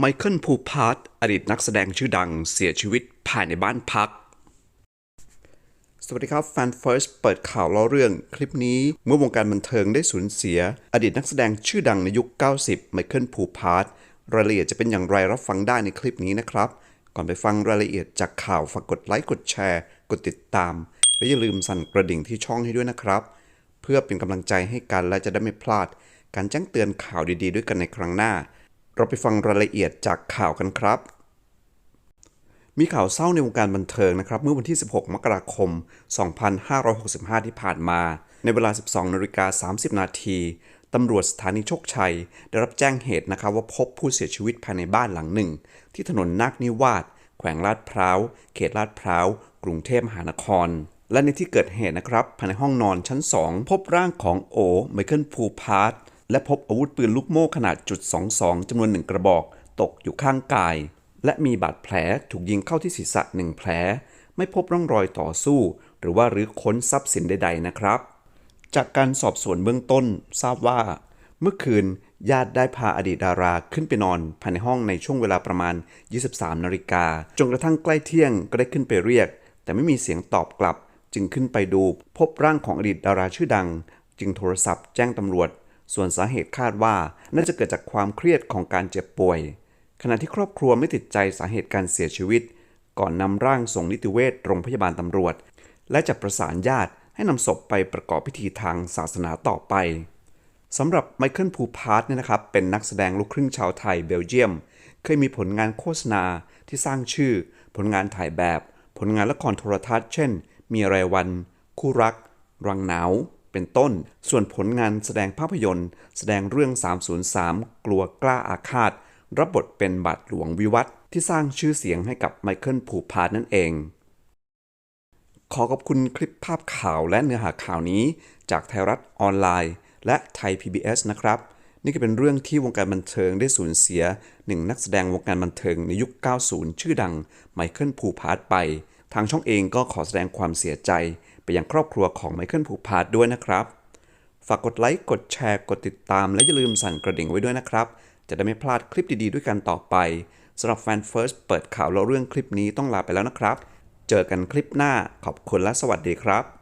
ไมเคิลภูพาร์ตอดีตนักแสดงชื่อดังเสียชีวิตภายในบ้านพัก สวัสดีครับแฟนเฟิร์สเปิดข่าวเล่าเรื่องคลิปนี้เมื่อวงการบันเทิงได้สูญเสีย อดีตนักแสดงชื่อดังในยุค 90 ไมเคิลภูพาร์ตรายละเอียดจะเป็นอย่างไรรับฟังได้ในคลิปนี้นะครับ ก่อนไปฟังรายละเอียดจากข่าวฝากกดไลค์กดแชร์ กดติดตาม และอย่าลืมสั่นกระดิ่งที่ช่องให้ด้วยนะครับ เพื่อเป็นกำลังใจให้กันและจะได้ไม่พลาด การแจ้งเตือนข่าวดีๆ ด้วยกันในครั้งหน้า เราไปฟังรายละเอียดจากข่าวกันครับ มีข่าวเศร้าในวงการบันเทิงนะครับ เมื่อวันที่ 16 มกราคม 2565 ที่ผ่านมา ในเวลา 12นาฬิกา30 นาทีตำรวจสถานีโชคชัย ได้รับแจ้งเหตุนะครับว่าพบผู้เสียชีวิตภายในบ้านหลังหนึ่ง ที่ถนนนาคนิวาสแขวงลาดพร้าว เขตลาดพร้าว กรุงเทพมหานคร และในที่เกิดเหตุนะครับภายในห้องนอนชั้น 2 พบร่างของโอไมเคิลพูพาร์ต และพบอาวุธปืนลูกโม่ขนาดจุด22จำนวนหนึ่งกระบอก ตกอยู่ข้างกาย และมีบาดแผลถูกยิงเข้าที่ศีรษะหนึ่งแผล ไม่พบร่องรอยต่อสู้ หรือว่ารื้อค้นทรัพย์สินใด ๆ นะครับ จากการสอบสวนเบื้องต้นทราบว่า เมื่อคืนญาติได้พาอดีตดาราขึ้นไปนอนภายในห้องในช่วงเวลาประมาณ 23 นาฬิกา จนกระทั่งใกล้เที่ยงก็ได้ขึ้นไปเรียก แต่ไม่มีเสียงตอบกลับ จึงขึ้นไปดู พบร่างของอดีตดาราชื่อดัง จึงโทรศัพท์แจ้งตำรวจ ส่วนสาเหตุคาดว่าน่าจะเกิดจากความเครียดของการเจ็บป่วย ขณะที่ครอบครัวไม่ติดใจสาเหตุการเสียชีวิต ก่อนนำร่างส่งนิติเวชโรงพยาบาลตำรวจ และจะประสานญาติให้นำศพไปประกอบพิธีทางศาสนาต่อไปสำหรับไมเคิลพูพาร์ตเนี่ยนะครับเป็นนักแสดงลูกครึ่งชาวไทยเบลเยียม เคยมีผลงานโฆษณาที่สร้างชื่อ ผลงานถ่ายแบบ ผลงานละครโทรทัศน์ เช่น มีอะไรวัน คู่รัก รังหนาว เป็นต้น ส่วนผลงานแสดงภาพยนตร์ แสดงเรื่อง 303 กลัวกล้าอาฆาต รับบทเป็นบาทหลวงวิวัฒน์ที่สร้างชื่อเสียงให้กับไมเคิลพูพาร์ตนั่นเอง ขอขอบคุณคลิปภาพข่าวและเนื้อหาข่าวนี้ จากไทยรัฐออนไลน์ และไทย PBS นะครับนี่ก็เป็นเรื่องที่วงการบันเทิงได้สูญเสียหนึ่งนักแสดงวงการบันเทิงในยุค 90 ชื่อดังไมเคิลภูพาร์ตไป ทางช่องเองก็ขอแสดงความเสียใจ ไปยังครอบครัวของไมเคิลผูกพาดด้วยนะครับ ฝากกดไลค์ กดแชร์ กดติดตาม และอย่าลืมสั่นกระดิ่งไว้ด้วยนะครับ จะได้ไม่พลาดคลิปดีๆด้วยกันต่อไปสำหรับแฟนเฟิร์สเปิดข่าวเล่าเรื่องคลิปนี้ต้องลาไปแล้วนะครับ เจอกันคลิปหน้าขอบคุณและสวัสดีครับ